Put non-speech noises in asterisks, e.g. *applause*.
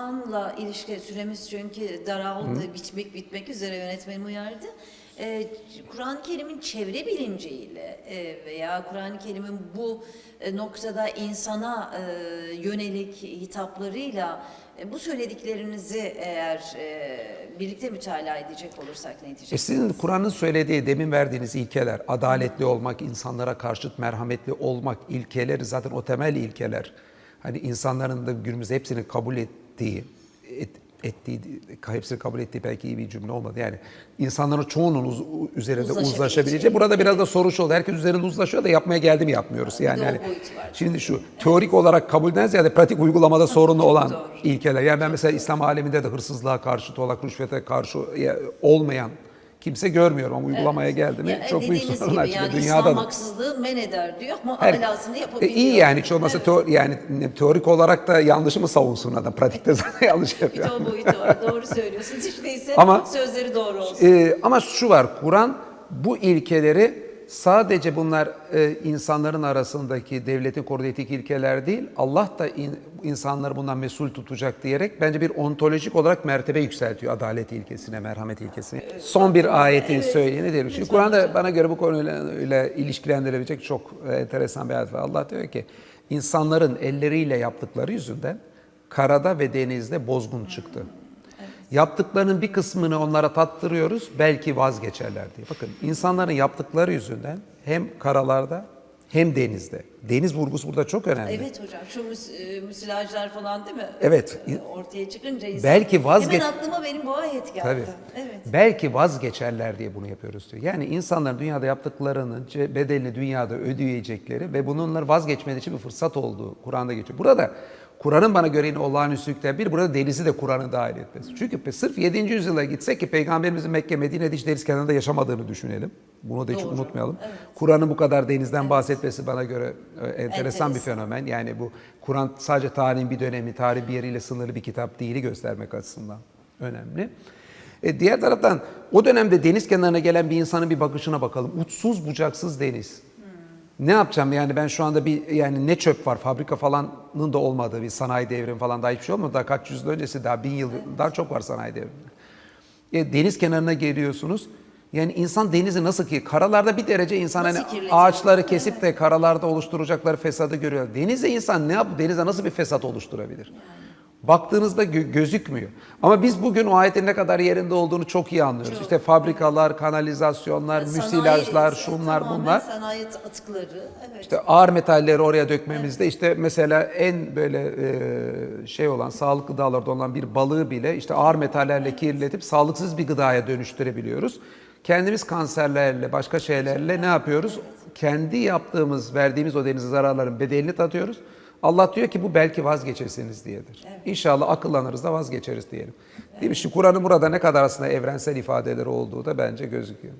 Kur'an'la ilişki süremiz çünkü daraldı, bitmek bitmek üzere yönetmenim uyardı. Ee, Kur'an-ı Kerim'in çevre bilinciyle e, veya Kur'an-ı Kerim'in bu e, noktada insana e, yönelik hitaplarıyla e, bu söylediklerinizi eğer e, birlikte mütalaa edecek olursak ne E diyeceksiniz? sizin Kur'an'ın söylediği demin verdiğiniz ilkeler, adaletli olmak, insanlara karşıt merhametli olmak ilkeleri zaten o temel ilkeler. Hani insanların da günümüzde hepsinin kabul ettiği, et, ettiği, hepsini kabul ettiği belki iyi bir cümle olmadı. Yani insanların çoğunun uz, üzerinde Uzlaşabileceği. Burada biraz da soru şu oldu. Herkes üzerinde uzlaşıyor da yapmaya geldi mi yapmıyoruz. Yani var. şimdi şu teorik olarak kabulden ziyade pratik uygulamada *laughs* sorunlu olan ilkeler. Yani ben mesela İslam aleminde de hırsızlığa karşı, olarak rüşvete karşı ya, olmayan kimse görmüyorum ama uygulamaya geldi mi Ya, çok büyük sorunlar çıkıyor. yani Dünyada İslam haksızlığı men eder diyor ama Her- alasını E, yapabiliyor. iyi yani hiç olmazsa teo- yani ne- teorik olarak da yanlışı mı savunsun adam? Pratikte zaten *laughs* yanlış Bir yapıyor. de o boyutu var. Doğru söylüyorsunuz. Hiç değilse Ama- sözleri doğru olsun. Ee, ama şu var, Kur'an bu ilkeleri sadece bunlar e, insanların arasındaki devletin koruduğu etik ilkeler değil, Allah da in- insanları bundan mesul tutacak diyerek bence bir ontolojik olarak mertebe yükseltiyor adalet ilkesine, merhamet ilkesine. Son bir ayeti söyleyeyim diyelim. Şimdi Kur'an'da bana göre bu konuyla ile ilişkilendirilebilecek çok e, enteresan bir ayet var. Allah diyor ki insanların elleriyle yaptıkları yüzünden karada ve denizde bozgun çıktı. Yaptıklarının bir kısmını onlara tattırıyoruz, belki vazgeçerler diye. Bakın insanların yaptıkları yüzünden hem karalarda hem denizde. Deniz vurgusu burada çok önemli. Evet hocam şu müs- e, müsilajlar falan değil mi? Evet. Ortaya çıkınca insan. Belki vazgeç- Hemen aklıma benim bu ayet geldi. Tabii. Evet. Belki vazgeçerler diye bunu yapıyoruz diyor. Yani insanların dünyada yaptıklarının bedelini dünyada ödeyecekleri ve bununla vazgeçmeleri için bir fırsat olduğu Kur'an'da geçiyor. Burada Kur'an'ın bana göre yine olağanüstülükten bir, burada denizi de Kur'an'ı dahil etmesi. Çünkü sırf 7. yüzyıla gitsek ki Peygamberimizin Mekke, Medine'de hiç deniz kenarında yaşamadığını düşünelim. Bunu da hiç Doğru. unutmayalım. Kur'an'ın bu kadar denizden bahsetmesi bana göre enteresan bir fenomen. Yani bu Kur'an sadece tarihin bir dönemi, tarih bir yeriyle sınırlı bir kitap değili göstermek açısından önemli. E, diğer taraftan o dönemde deniz kenarına gelen bir insanın bir bakışına bakalım. Uçsuz bucaksız deniz. Ne yapacağım yani ben şu anda bir yani ne çöp var fabrika falanın da olmadığı bir sanayi devrimi falan daha hiçbir şey olmadı. Daha kaç yüzyıl öncesi daha bin yıl daha çok var sanayi devrimi. E, deniz kenarına geliyorsunuz. Yani insan denizi nasıl ki karalarda bir derece insan Nasıl hani ağaçları kesip de karalarda oluşturacakları fesadı görüyor. Denizde insan ne yap denize nasıl bir fesat oluşturabilir? Baktığınızda gö- gözükmüyor. Ama biz bugün o ayetin ne kadar yerinde olduğunu çok iyi anlıyoruz. Çok. İşte fabrikalar, kanalizasyonlar, müsilajlar, Sanayi, şunlar bunlar. Sanayi atıkları. Evet. İşte ağır metalleri oraya dökmemizde işte mesela en böyle e, şey olan sağlıklı gıdalarda olan bir balığı bile işte ağır metallerle kirletip sağlıksız bir gıdaya dönüştürebiliyoruz. Kendimiz kanserlerle başka şeylerle ne yapıyoruz? Kendi yaptığımız, verdiğimiz o denize zararların bedelini tatıyoruz. Allah diyor ki bu belki vazgeçersiniz diyedir. İnşallah akıllanırız da vazgeçeriz diyelim. Değil mi? Şu Kur'an'ın burada ne kadar aslında evrensel ifadeleri olduğu da bence gözüküyor.